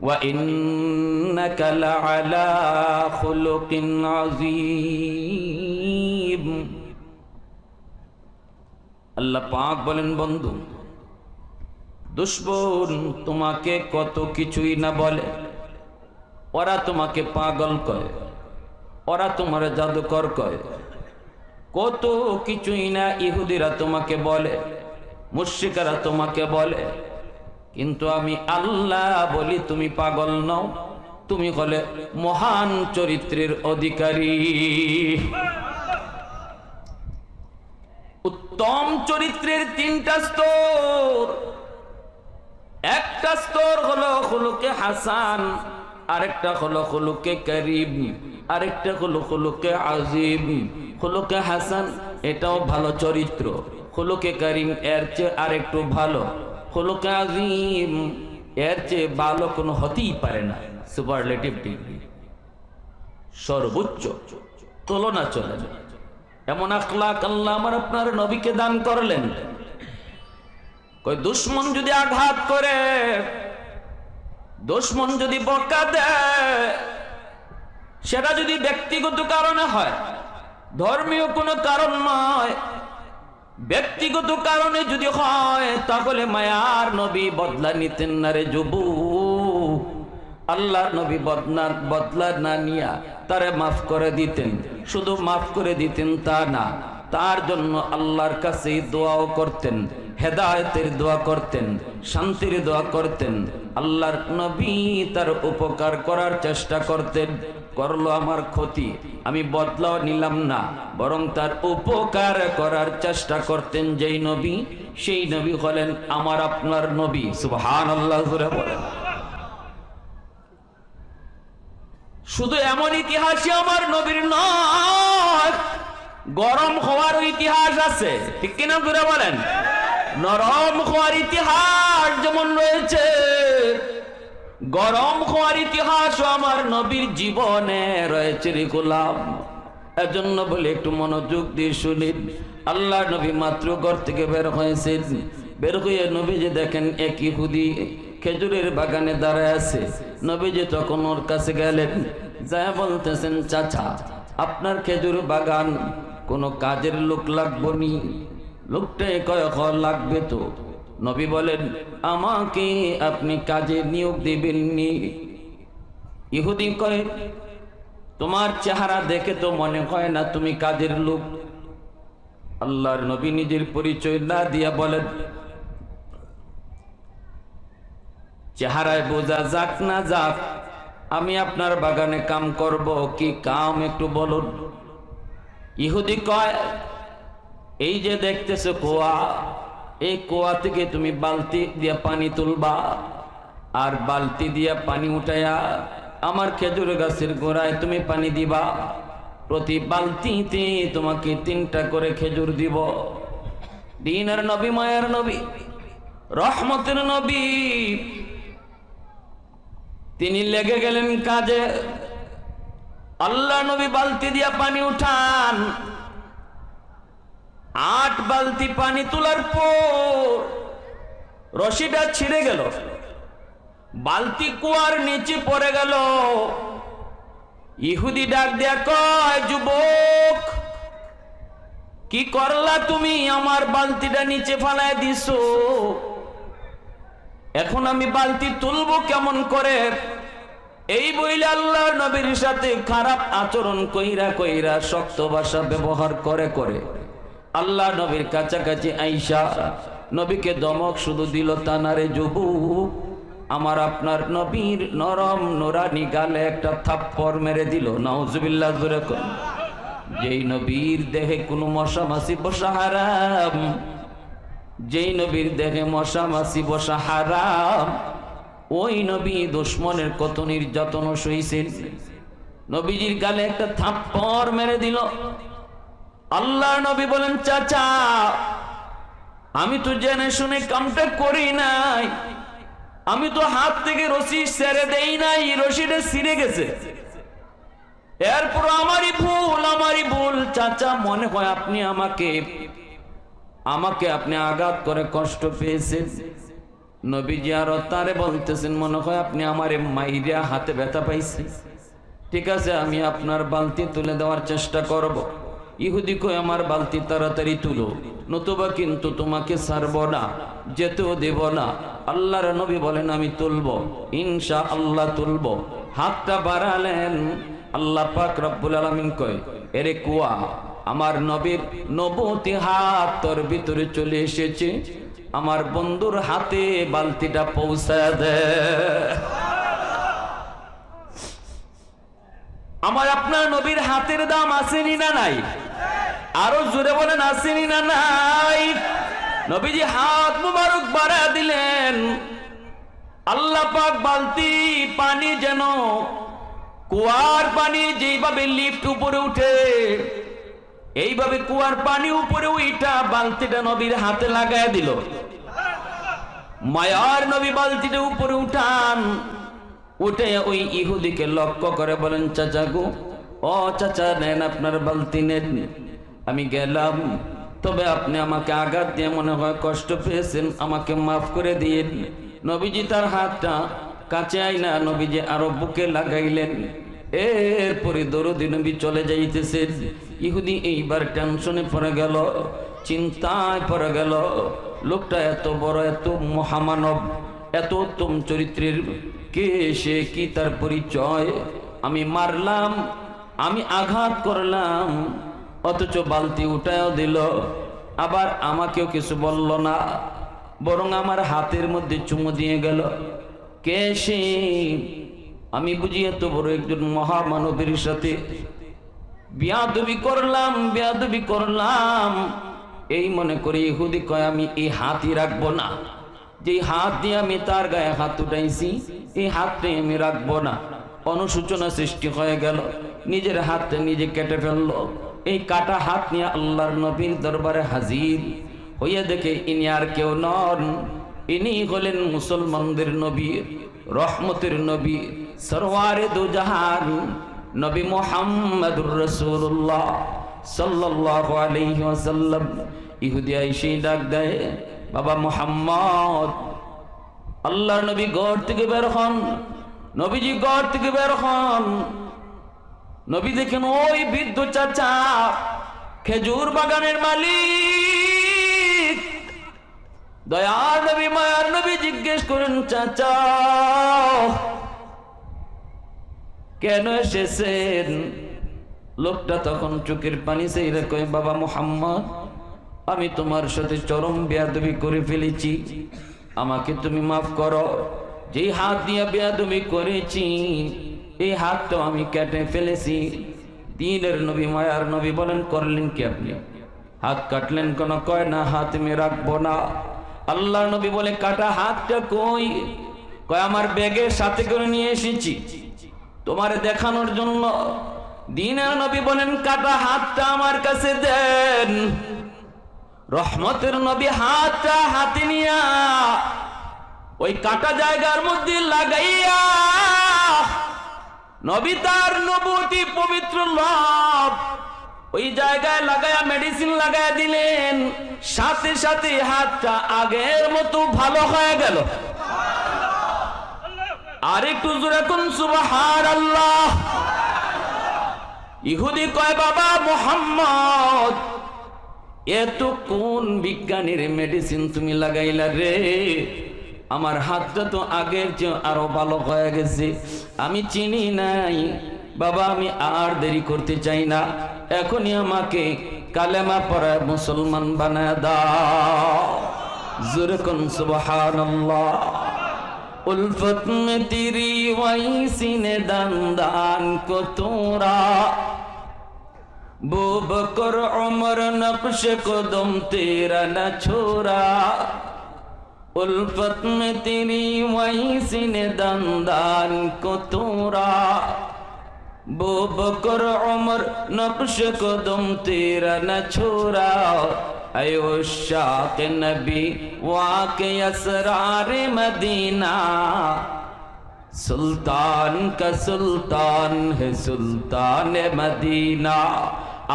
وإنك لعلى خلق عظيم আল্লাহ পাক বলেন বন্ধু দুশ্মন তোমাকে কত কিছুই না বলে ওরা তোমাকে পাগল কয় ওরা তোমার জাদুকর কয় কত কিছুই না ইহুদিরা তোমাকে বলে মুশ্রিকারা তোমাকে বলে কিন্তু আমি আল্লাহ বলি, তুমি পাগল নও। তুমি হলে মহান চরিত্রের অধিকারী। উত্তম চরিত্রের তিনটা স্তর। একটা স্তর হলো হলুকে হাসান, আরেকটা হলো হলুকে করিম, আরেকটা হলো হলুকে আজিম। হলুকে হাসান, এটাও ভালো চরিত্র। হলুকে করিম এর চেয়ে আরেকটু ভালো। হলুকে আজিম এর চেয়ে ভালো কোনো হতেই পারে না। Superlative degree. সর্বোচ্চ। তুলনা চলে। এমন আখলাক আল্লাহ আমার আপনার নবীকে দান করলেন। কই, দুশ্মন যদি আঘাত করে, দুশ্মন যদি বকা দেয়, সেটা যদি ব্যক্তিগত কারণে হয়, ধর্মীয় কোনো কারণ নয় ব্যক্তিগত কারণে যদি হয়, তাহলে মায়ার নবী বদলা নিতেন না রে যুবু। আল্লাহর নবী বদনার বদলা না নিয়া তারে মাফ করে দিতেন। শুধু মাফ করে দিতেন তা না, তার জন্য আল্লাহর কাছে দোয়াও করতেন। হেদায়তের দোয়া করতেন, শান্তির দোয়া করতেন, আল্লাহর নবী তার উপকার করার চেষ্টা করতেন। করল আমার ক্ষতি, আমি বদলাও নিলাম না, বরং তার উপকার করার চেষ্টা করতেন যেই নবী। সেই নবী হলেন আমার আপনার নবী সুবহান আল্লাহ বলেন। শুধু এমন ইতিহাসই আমার নবীর নয়, গরম হওয়ার ইতিহাস আছে, ঠিক কিনা ঘুরে বলেন? নরম হওয়ার ইতিহাস যেমন রয়েছে, গরম হওয়ার ইতিহাস আমার নবীর জীবনে রয়েছে রে গোলাম। এজন্য বলে একটু মনোযোগ দিয়ে শুনিন। আল্লাহ নবী মাত্র ঘর থেকে বের হয়েছেন। বের হয়ে নবী যে দেখেন এক ইহুদি খেজুরের বাগানে দাঁড়ায় আছে। নবীজি তখন ওর কাছে গেলেন যা বলতেছেন, চাচা, আপনার খেজুর বাগান কোনো কাজের লোক লাগবো নি? লোকটাই কয় হ লাগবে তো? নবী বলেন, আমাকে আপনি কাজে নিয়োগ দিবেননি। ইহুদি কয়, তোমার চেহারা দেখে তো মনে হয় না তুমি কাজের লোক। আল্লাহর নবী নিজের পরিচয় না দিয়া বলেন, চেহারায় বোঝা যাক না যাক, আমি আপনার বাগানে কাম করব, কি কাম একটু বলুন? ইহুদি কয় এই যে দেখতেছো কুয়া, এই কুয়া থেকে তুমি বালতি দিয়া পানি তুলবা আর বালতি দিয়া পানি উঠাইয়া আমার খেজুর গাছের গোড়ায় তুমি পানি দিবা। প্রতি বালতিতে তোমাকে তিনটা করে খেজুর দিব। দিনের নবী, মায়ের নবী, রহমতের নবী, তিনি লেগে গেলেন কাজে। আল্লাহ নবী বালতি দিয়া পানি উঠান। আট বালতি পানি তোলার পর রশিটা ছিঁড়ে গেল। বালতি কুয়ার নিচে পড়ে গেল। ইহুদি ডাক দেয়া কয়, যুবক, কি করলা তুমি? আমার বালতিটা নিচে ফালায় দিছো। এখন আমি বালতি তুলবো কেমন করে? এই বইলে আল্লাহ নবীর সাথে খারাপ আচরণ কইরা কইরা শক্ত ভাষা ব্যবহার করে করে। আল্লাহ নবীর কাছাকাছি আইসা নবীকে দমক শুধু দিল তানারে যুবু আমার আপনার নবীর নরম নোরানি গালে একটা থাপ্পর মেরে দিল। নাউজুবিল্লাহ, জোরে যেই নবীর দেহে কোনো মশা মাসি বসা হারাম। যেই নবীর দেহে মশা মাসি বসা হারাম। ওই নবী দুশ্মনের কত নির্যাতন সইছেন নবীজির গালে একটা থাপ্পর মেরে দিল। আল্লাহ নবী বলেন, চাচা, আমি তো জেনে শুনে কামটা করি নাই। আমি তো হাত থেকে রশি সেরে দেই নাই, রশিটা ছিঁড়ে গেছে। এরপর আমারই ভুল আমারই ভুল। চাচা, মনে হয় আপনি আমাকে আমাকে আপনি আঘাত করে কষ্ট পেয়েছেন। নবীজি আরও তারে বলতেছেন, মনে হয় আপনি আমার মাইরিয়া হাতে ব্যথা পাইছি ঠিক আছে, আমি আপনার বালতি তুলে দেওয়ার চেষ্টা করব। ইহুদি কই আমার বালতি তাড়াতাড়ি তুলো, নতুবা কিন্তু তোমাকে ছাড়ব না, যেতেও দেব না। আল্লাহর নবী বলেন, আমি তুলব ইনশা আল্লাহ তুলব। হাতটা বাড়ালেন, আল্লাহ পাক রব্বুল আলমিন কয়, এরে কুয়া, আমার নবীর নবতি হাত তোর ভিতরে চলে এসেছে, আমার বন্ধুর হাতে বালতিটা পৌঁছায় দে। আমার আপনার নবীর হাতের দাম আসেনি না নাই? আরও জোরে বলেন, আসেনি না নাই? নবীজি হাত মুবারক বাড়া দিলেন। আল্লাহ পাক বালতি পানি যেন কুয়ার পানি যেইভাবে লিফট উপরে উঠে, এইভাবে কুয়ার পানি উপরে ওইটা বালতিটা নবীর হাতে লাগায় দিল। মায়ার নবী বালতিটা উপরে উঠান, উঠে ওই ইহুদিকে লক্ষ্য করে বলেন, চাচা গো, ও চাচা, নেন আপনার বালতি, নেন। আমি গেলাম। তবে আপনি আমাকে আঘাত দিয়ে মনে হয় কষ্ট পেয়েছেন। আমাকে মাফ করে দিয়েন। নবীজি তার হাতটা কাছে আইনা নবীজি আরও বুকে লাগাইলেন। এরপরে দরদি নবী চলে যাইতেছেন। ইহুদি এইবার টেনশনে পড়ে গেল, চিন্তায় পড়ে গেল, লোকটা এত বড়, এত মহামানব, এত উত্তম চরিত্রের, কে সে, কি তার পরিচয়? আমি মারলাম, আমি আঘাত করলাম। অথচ বালতি উঠায়ও দিল। আবার আমাকেও কিছু বলল না। বরং আমার হাতের মধ্যে চুমু দিয়ে গেল। কে সে? আমি বুঝি এত বড় একজন মহামানবের সাথে। বিয়াদবি করলাম বিয়াদবি করলাম। এই মনে করি ইহুদি কয়, আমি এই হাতই রাখব না। যে হাত দিয়ে আমি তার গায়ে হাত উঠাইছি, এই হাতটাই আমি রাখব না। অনুসূচনা সৃষ্টি হয়ে গেল। নিজের হাতটা নিজে কেটে ফেলল। এই কাটা হাত নিয়ে আল্লাহর নবীর দরবারে হাজির। হইয়া দেখে ইনি আর কেউ নন। ইনি হলেন মুসলমানদের নবী, রহমতের নবী, সরওয়ারে দুজাহান, নবী মোহাম্মদুর রসুল্লাহ সাল্লাল্লাহু আলাইহি ওয়াসাল্লাম। ইহুদি ডাক দেয়, বাবা মোহাম্মদ, আল্লাহর নবী গড় থেকে বের হন, নবীজি গড় থেকে বের হন। নবী দেখেন ওই বৃদ্ধ চাচা খেজুর বাগানের মালিক। দয়ার নবী, মায়ার নবী জিজ্ঞেস করেন, চাচা, কেন এসেছেন? লোকটা তখন চোখের পানি সেই কয়, বাবা মোহাম্মদ, আমি তোমার সাথে চরম বেয়াদবি করে ফেলেছি। আমাকে তুমি মাফ করো। যেই হাত দিয়ে বেয়াদবি করেছি এই হাতটা আমি কেটে ফেলেছি। দিনের নবী, মায়ার নবী বলেন, করলেন কি আপনি? হাত কাটলেন কোন কয় না, হাত মে রাখব না। আল্লাহ নবী বলে, কাটা হাতটা কই? কয়, আমার ব্যাগের সাথে করে নিয়ে এসেছি। তোমার দেখানোর জন্য দিনের নবী বলেন, কাটা হাতটা আমার কাছে দেন। রহমতের নবী হাতটা হাতে নিয়া ওই কাটা জায়গার মধ্যে লাগাইয়া নবী তার নবতী পবিত্র লাভ ওই জায়গায় লাগায়া মেডিসিন লাগায়া দিলেন। সাথে সাথে হাতটা আগের মতো ভালো হয়ে গেল। আর একটু জোরে কোন সুবহান আল্লাহ ইহুদি কয়, বাবা মোহাম্মদ এত কোন বিজ্ঞানীর মেডিসিন তুমি লাগাইলা রে। আমার হাতটা তো আগের চেয়ে আরও ভালো হয়ে গেছে। আমি চিনি নাই। বাবা, আমি আর দেরি করতে চাই না। এখনই আমাকে কালেমা পরে মুসলমান বানা দা জুরকন সুবহানাল্লাহ। উলফত মে তিরি সিনে দান দান কো তোরা। বুবকর অমর নকশ কদম তেরা না ছোরা। उल्फत में तेरी वही सीने दंदान को तोरा बो बकर उमर नक्श कदम तेरा न छोरा अयो शाक नबी वाके असरार मदीना সুলতান কা সুলতান হে সুলতান মদিনা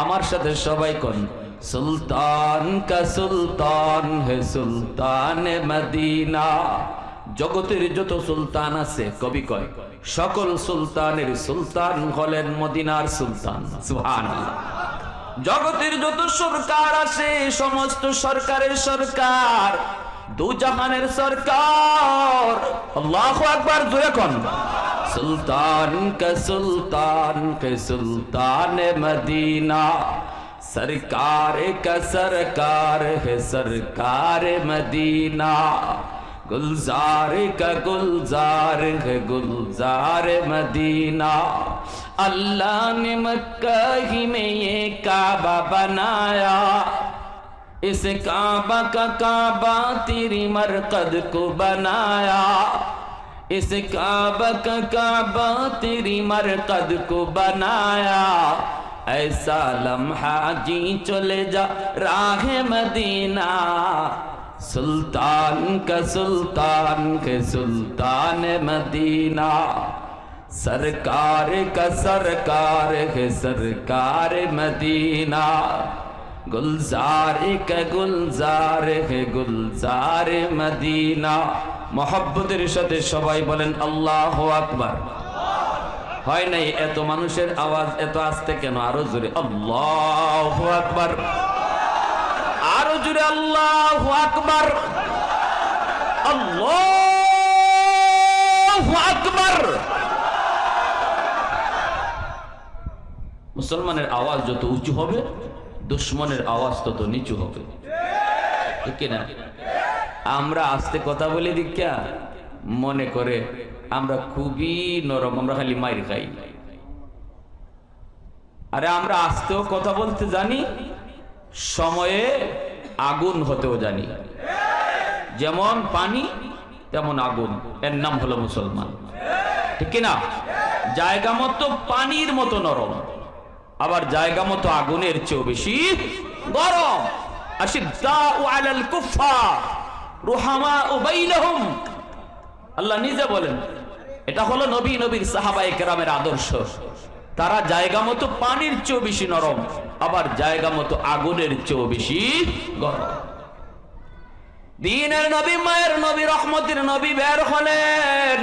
আমার সাথে সবাই কোন সুলতান কা সুলতান হে সুলতান মদিনা জগতের যত সুলতান আছে, কবি কয়, সকল সুলতানের সুলতান হলেন মদিনার সুলতান। সুবহানাল্লাহ। জগতের যত সরকার আছে, সমস্ত সরকারের সরকার, দু জাহানের সরকার। আল্লাহু আকবার, জোরে কোন। সুলতান কা সুলতান কে সুলতান মদিনা। سرکار کا سرکار ہے، سرکار مدینہ۔ گلزار کا گلزار ہے، گلزار مدینہ۔ اللہ نے مکہ ہی میں یہ کعبہ بنایا۔ اس کعبہ کا کعبہ تیری مرقد کو بنایا۔ اس کعبہ کا کعبہ تیری مرقد کو بنایا۔ ऐसा लम्हा जी चले जा राह मदीना सुल्तान का सुल्तान के सुल्तान मदीना सरकार का सरकार है सरकार मदीना गुलजार का गुलजार है गुलजार মদিনা মহব্বতের সাথে সবাই বলেন আল্লাহ আকবার হয় নাই এত মানুষের আওয়াজ, এত আসতে কেন? আরও জোরে, আল্লাহ আকবার। আরও জোরে, আল্লাহ আকবার। আল্লাহ মুসলমানের আওয়াজ যত উঁচু হবে, দুশ্মনের আওয়াজ তত নিচু হবে। আমরা আস্তে কথা বলে দীক্ষা, মনে করে আমরা খুবই নরম, আমরা খালি মাইর খাই। আরে আমরা আসতেও কথা বলতে জানি, সময়ে আগুন হতেও জানি। যেমন পানি, তেমন আগুন। এর নাম হলো মুসলমান। ঠিক না জায়গা মতো পানির মতো নরম, আবার জায়গা মতো আগুনের চেয়েও বেশি গরম। আল্লাহ নিজে বলেন এটা হলো নবী নবীর সাহাবায়ে কেরামের আদর্শ। তারা জায়গা মতো পানির চেয়েও বেশি নরম, আবার জায়গা মতো আগুনের চেয়েও বেশি গরম। দিনের নবী, মায়ের নবী, রহমতের নবী বের হলেন।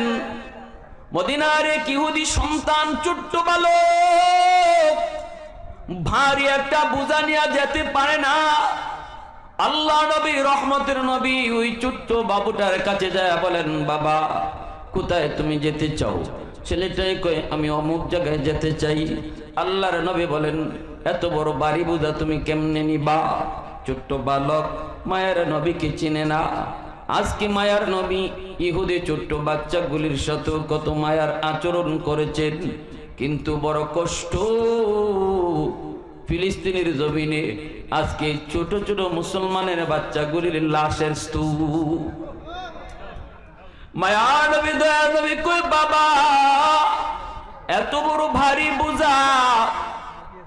মদিনার এক ইহুদি সন্তান, ছোট্ট বালক। ভারী একটা বোঝা নিয়ে যেতে পারে না। আল্লাহ নবী, রহমতের নবী ওই ছোট্ট বাবুটার কাছে যায় বলেন, বাবা কোথায় তুমি যেতে চাও? ছেলেটাই কয়, আমি অমুক জায়গায় যেতে চাই। আল্লাহর নবী বলেন, এত বড় বাড়ি বোঝা তুমি কেমনে নিবা? ছোট্ট বালক, মায়ের নবীকে চিনে না। আজকে মায়ার নবী ইহুদি ছোট্ট বাচ্চাগুলির সাথে কত মায়ার আচরণ করেছেন। কিন্তু বড় কষ্ট ফিলিস্তিনের জমিনে আজকে ছোট ছোট মুসলমানের বাচ্চাগুলির লাশের স্তূপ। মায়া নবী নবী কই বাবা এত বড় ভারী বোঝা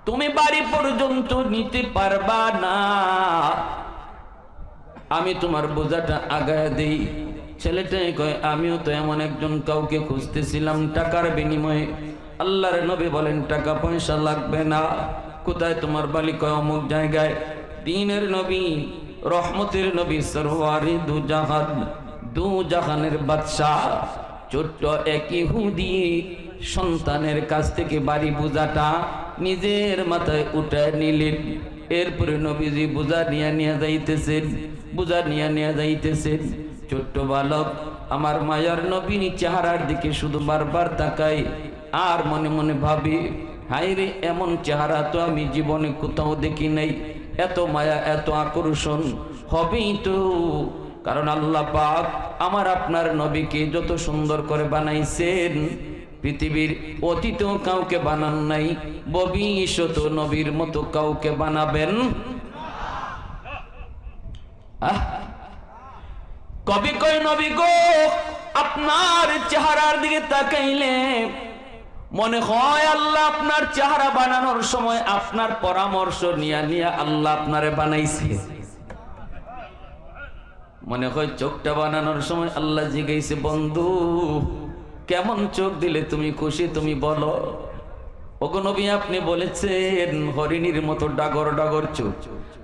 তুমি বাড়ি পর্যন্ত নিতে পারবা না। আমি তোমার বোঝাটা আগায় দিই। ছেলেটাই কয়, আমিও তো এমন একজন কাউকে খুঁজতেছিলাম টাকার বিনিময়ে। আল্লাহর নবী বলেন, টাকা পয়সা লাগবে না। কোথায় তোমার বালি কয় অমুক জায়গায়? দিনের নবী, রহমতের নবী, সরওয়ারি দু জাহান দু জাহানের বাদশাহ, ছোট্ট একই হুদি সন্তানের কাছ থেকে বাড়ি বোঝাটা নিজের মাথায় উঠে নিলেন। এরপরে নবীজি বোঝা নিয়ে নিয়ে যাইতেছেন বোঝা নিয়ে নিয়ে যাইতেছেন। ছোট্ট বালক, আমার মায়ার নবীন চেহারার দিকে শুধু বারবার তাকাই আর মনে মনে ভাবি হাই রে এমন চেহারা তো আমি জীবনে কোথাও দেখি নাই। এত মায়া, এত আকর্ষণ, হবেই তো। কারণ আল্লাহ পাক আমার আপনার নবীকে যত সুন্দর করে বানাইছেন, পৃথিবীর অতীত কাউকে বানান নাই ভবিষ্যৎ নবীর মতো কাউকে বানাবেন। কবি কই নবী গো, আপনার চেহারার দিকে তাকাইলে মনে হয় আল্লাহ আপনার চেহারা বানানোর সময় আপনার পরামর্শ নিয়া নিয়া আল্লাহ আপনারে বানাইছে। মনে হয় চোখটা বানানোর সময় আল্লাহ জিগাইছে বন্ধু, কেমন চোখ দিলে তুমি খুশি, তুমি বলো? নবী, আপনি বলেছেন, হরিণীর মতো ডাগর ডাগর চুপ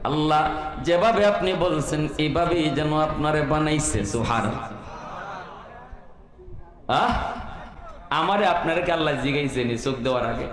আল্লাহ যেভাবে আপনি বলছেন, এইভাবেই যেন আপনারে বানাইছে সুহার আহ? আমারে আপনারে কি আল্লাহ জিগাইছে নি চোখ দেওয়ার আগে?